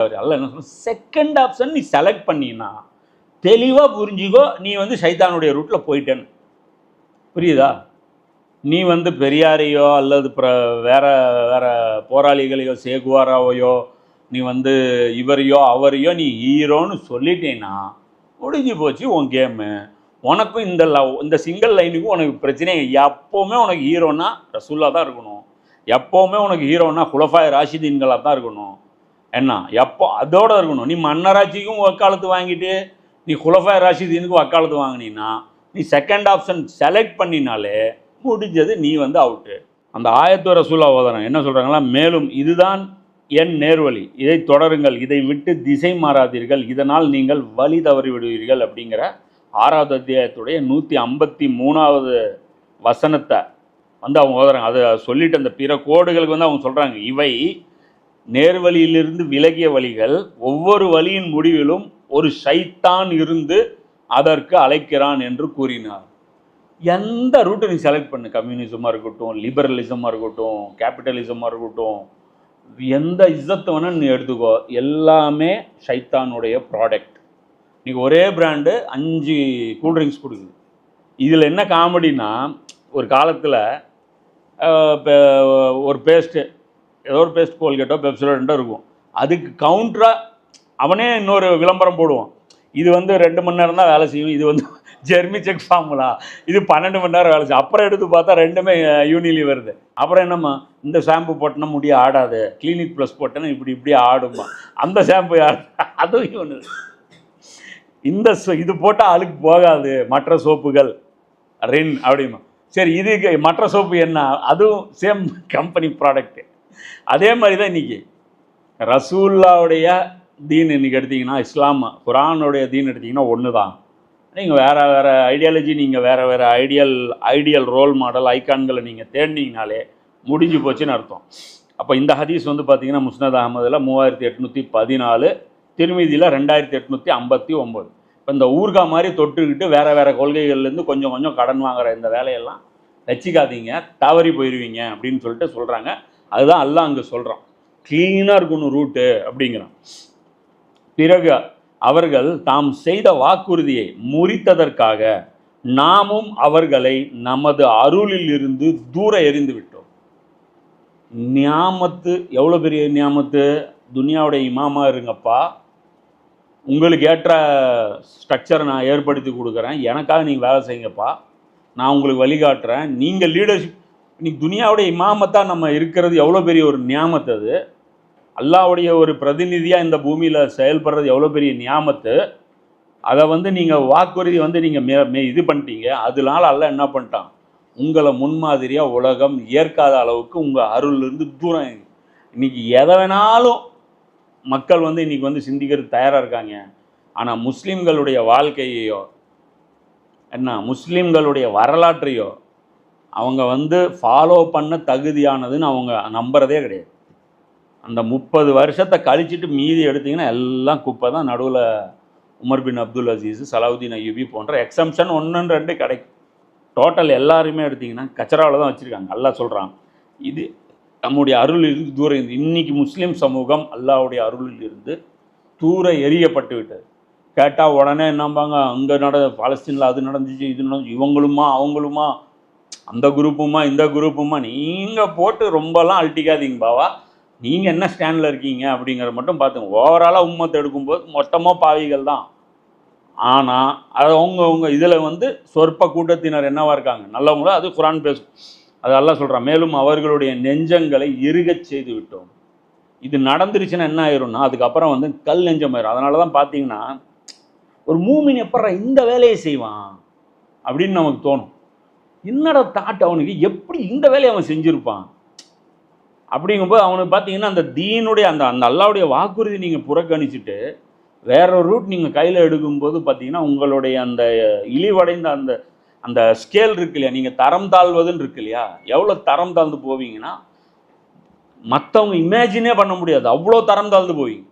அல்ல என்ன சொல்ற செகண்ட் ஆப்ஷன் நீ செலக்ட் பண்ணினா தெளிவாக புரிஞ்சுக்கோ நீ வந்து சைத்தானுடைய ரூட்டில் போயிட்டேன்னு. புரியுதா? நீ வந்து பெரியாரையோ அல்லது பிற வேற வேற போராளிகளையோ சேகுவாராவையோ நீ வந்து இவரையோ அவரையோ நீ ஹீரோன்னு சொல்லிட்டேன்னா முடிஞ்சு போச்சு உன் கேமு. உனக்கும் இந்த லவ் இந்த சிங்கிள் லைனுக்கும் உனக்கு பிரச்சனை எப்போவுமே உனக்கு ஹீரோனா ரசூல்லா தான் இருக்கணும். எப்போவுமே உனக்கு ஹீரோனா குலஃபாய் ராஷிதீன்களாக தான் இருக்கணும். என்ன? எப்போ அதோட இருக்கணும். நீ மன்னராட்சிக்கும் வக்காலத்து வாங்கிட்டு நீ குலஃபாய் ராஷிதீனுக்கு வக்காலத்து வாங்கினீன்னா நீ செகண்ட் ஆப்ஷன் செலக்ட் பண்ணினாலே முடிஞ்சது நீ வந்து அவுட்டு அந்த ஆயத்துவ ரசூலா ஓதனம் என்ன சொல்கிறாங்களா மேலும் இதுதான் என் நேர்வழி. இதை தொடருங்கள். இதை விட்டு திசை மாறாதீர்கள். இதனால் நீங்கள் வழி தவறி விடுவீர்கள். அப்படிங்கிற ஆறாவது அத்தியாயத்துடைய நூற்றி ஐம்பத்தி மூணாவது வசனத்தை வந்து அவங்க ஓதுறாங்க அதை சொல்லிட்டு அந்த பிற கோடுகளுக்கு வந்து அவங்க சொல்கிறாங்க இவை நேர்வழியிலிருந்து விலகிய வழிகள் ஒவ்வொரு வழியின் முடிவிலும் ஒரு ஷைத்தான் இருந்து அதற்கு அழைக்கிறான் என்று கூறினார். எந்த ரூட்டை நீ செலக்ட் பண்ணு? கம்யூனிசமாக இருக்கட்டும் லிபரலிசமாக இருக்கட்டும் கேபிட்டலிசமாக இருக்கட்டும் எந்த இசத்தை வேணால் நீ எடுத்துக்கோ. எல்லாமே ஷைத்தானுடைய ப்ராடக்ட் நீ ஒரே பிராண்டு அஞ்சு கூல்ட்ரிங்க்ஸ் கொடுக்குது. இதில் என்ன காமெடினா ஒரு காலத்தில் இப்போ ஒரு பேஸ்ட்டு ஏதோ ஒரு பேஸ்ட் கோல்கேட்டோ பெப்சிடோ இருக்கும். அதுக்கு கவுண்டராக அவனே இன்னொரு விளம்பரம் போடுவான். இது வந்து ரெண்டு மணி நேரம் தான் வேலை செய்யும். இது வந்து ஜெர்மி செக் ஃபார்முலா. இது பன்னெண்டு மணி நேரம் வேலை செய்யும். அப்புறம் எடுத்து பார்த்தா ரெண்டுமே யூனிலி வருது. அப்புறம் என்னம்மா? இந்த ஷாம்பு போட்டோன்னா முடிய ஆடாது. கிளினிக் ப்ளஸ் போட்டேன்னா இப்படி இப்படி ஆடுமா அந்த ஷாம்பு யார்? அதுவும் ஒன்று இந்த இது போட்டால் அழுக்கு போகாது. மற்ற சோப்புகள். ரின் அப்படிமா சரி இதுக்கு மற்ற சோப்பு என்ன? அதுவும் சேம் கம்பெனி ப்ராடக்ட்டு அதே மாதிரி தான் இன்னைக்கு. ரசூல்லாவுடைய தீன் இன்றைக்கி எடுத்தீங்கன்னா இஸ்லாம் குரானுடைய தீன் எடுத்தீங்கன்னா ஒன்று தான் நீங்கள் வேறு வேறு ஐடியாலஜி நீங்கள் வேறு வேறு ஐடியல் ஐடியல் ரோல் மாடல் ஐகான்களை நீங்கள் தேடினீங்கனாலே முடிஞ்சு போச்சுன்னு அர்த்தம். அப்போ இந்த ஹதீஸ் வந்து பார்த்தீங்கன்னா முஸ்னத் அகமதில் மூவாயிரத்தி எட்நூற்றி பதினாலு திருமீதியில் ரெண்டாயிரத்தி எட்நூற்றி ஐம்பத்தி ஒம்பது இப்போ இந்த ஊர்கா மாதிரி தொட்டுக்கிட்டு வேறு வேறு கொள்கைகள்லேருந்து கொஞ்சம் கொஞ்சம் கடன் வாங்குகிற இந்த வேலையெல்லாம் வச்சுக்காதீங்க தவறி போயிடுவீங்க அப்படின்னு சொல்லிட்டு சொல்கிறாங்க அதுதான் அல்லாஹ் அங்கே சொல்கிறான் க்ளீனாக இருக்கணும் ரூட்டு அப்படிங்கிறான். பிறகு அவர்கள் தாம் செய்த வாக்குறுதியை முறித்ததற்காக நாமும் அவர்களை நமது அருளில் இருந்து தூர எறிந்து விட்டோம். நியாமத்து எவ்வளோ பெரிய நியாமத்து? துனியாவுடைய இமாமா இருங்கப்பா. உங்களுக்கு ஏற்ற ஸ்ட்ரக்சரை நான் ஏற்படுத்தி கொடுக்குறேன். எனக்காக நீங்கள் வேலை செய்யுங்கப்பா. நான் உங்களுக்கு வழிகாட்டுறேன். நீங்கள் லீடர்ஷிப் இன்னைக்கு துனியாவுடைய இமாமத்தாக நம்ம இருக்கிறது எவ்வளோ பெரிய ஒரு நியாமத்து அது? அல்லாவுடைய ஒரு பிரதிநிதியாக இந்த பூமியில் செயல்படுறது எவ்வளோ பெரிய நியாமத்து? அதை வந்து நீங்கள் வாக்குறுதி வந்து நீங்கள் மே மே இது பண்ணிட்டீங்க. அதனால அல்லாஹ் என்ன பண்ணிட்டான்? உங்களை முன்மாதிரியாக உலகம் ஏற்காத அளவுக்கு உங்கள் அருள்லேருந்து தூரம் இன்னைக்கு எதை வேணாலும் மக்கள் வந்து இன்னைக்கு வந்து சிந்திக்கிறது தயாராக இருக்காங்க. ஆனால் முஸ்லீம்களுடைய வாழ்க்கையையோ என்ன முஸ்லீம்களுடைய வரலாற்றையோ அவங்க வந்து ஃபாலோ பண்ண தகுதியானதுன்னு அவங்க நம்புறதே கிடையாது. அந்த முப்பது வருஷத்தை கழிச்சிட்டு மீதி எடுத்திங்கன்னா எல்லாம் குப்பை தான். நடுவில் Umar bin Abdul Aziz Salahuddin Ayyubi போன்ற எக்ஸம்ஷன் ஒன்று ரெண்டு கிடைக்கும். டோட்டல் எல்லாருமே எடுத்திங்கன்னா கச்சராவில் தான் வச்சுருக்காங்க. நல்லா சொல்கிறான் இது நம்முடைய அருளில் இருந்து தூரம் இருந்து இன்னைக்கு முஸ்லீம் சமூகம் அல்லாவுடைய அருளில் இருந்து தூர எரியப்பட்டு விட்டது. கேட்டால் உடனே என்னம்பாங்க அங்கே நட பாலஸ்தீனில் அது நடந்துச்சு இது நடந்துச்சு இவங்களுமா அவங்களுமா? அந்த குரூப்புமா இந்த குரூப்புமா நீங்கள் போட்டு ரொம்பலாம் அழட்டிக்காதீங்க பாவா. நீங்கள் என்ன ஸ்டாண்டில் இருக்கீங்க அப்படிங்கிறத மட்டும் பார்த்துங்க ஓவராலாக உம்மத்தை எடுக்கும்போது மொத்தமாக பாவிகள் தான். ஆனால் அது அவங்க அவங்க இதில் வந்து சொற்ப கூட்டத்தினர் என்னவாக இருக்காங்க? நல்லவங்களோ? அது குரான் பேசும். அது எல்லாம் சொல்கிறான் மேலும் அவர்களுடைய நெஞ்சங்களை இறுகச் செய்து விட்டோம். இது நடந்துருச்சுன்னா என்ன ஆயிரும்னா அதுக்கப்புறம் வந்து கல் நெஞ்சம் ஆயிரும். அதனால தான் பார்த்தீங்கன்னா ஒரு மூமின் எப்பட்றா இந்த வேலையை செய்வான் அப்படின்னு நமக்கு தோணும். என்னடா தாட் அவனுக்கு? எப்படி இந்த வேலையை அவன் செஞ்சுருப்பான்? அப்படிங்கும்போது அவனுக்கு பார்த்தீங்கன்னா அந்த தீனுடைய அந்த அந்த அல்லாவுடைய வாக்குறுதி நீங்கள் புறக்கணிச்சுட்டு வேற ஒரு ரூட் நீங்கள் கையில் எடுக்கும்போது பார்த்தீங்கன்னா உங்களுடைய அந்த இழிவடைந்த அந்த அந்த ஸ்கேல் இருக்கு இல்லையா? நீங்கள் தரம் தாழ்வதுன்னு இருக்கு இல்லையா? எவ்வளோ தரம் தாழ்ந்து போவீங்கன்னா மற்றவங்க இமேஜினே பண்ண முடியாது. அவ்வளோ தரம் தாழ்ந்து போவீங்க.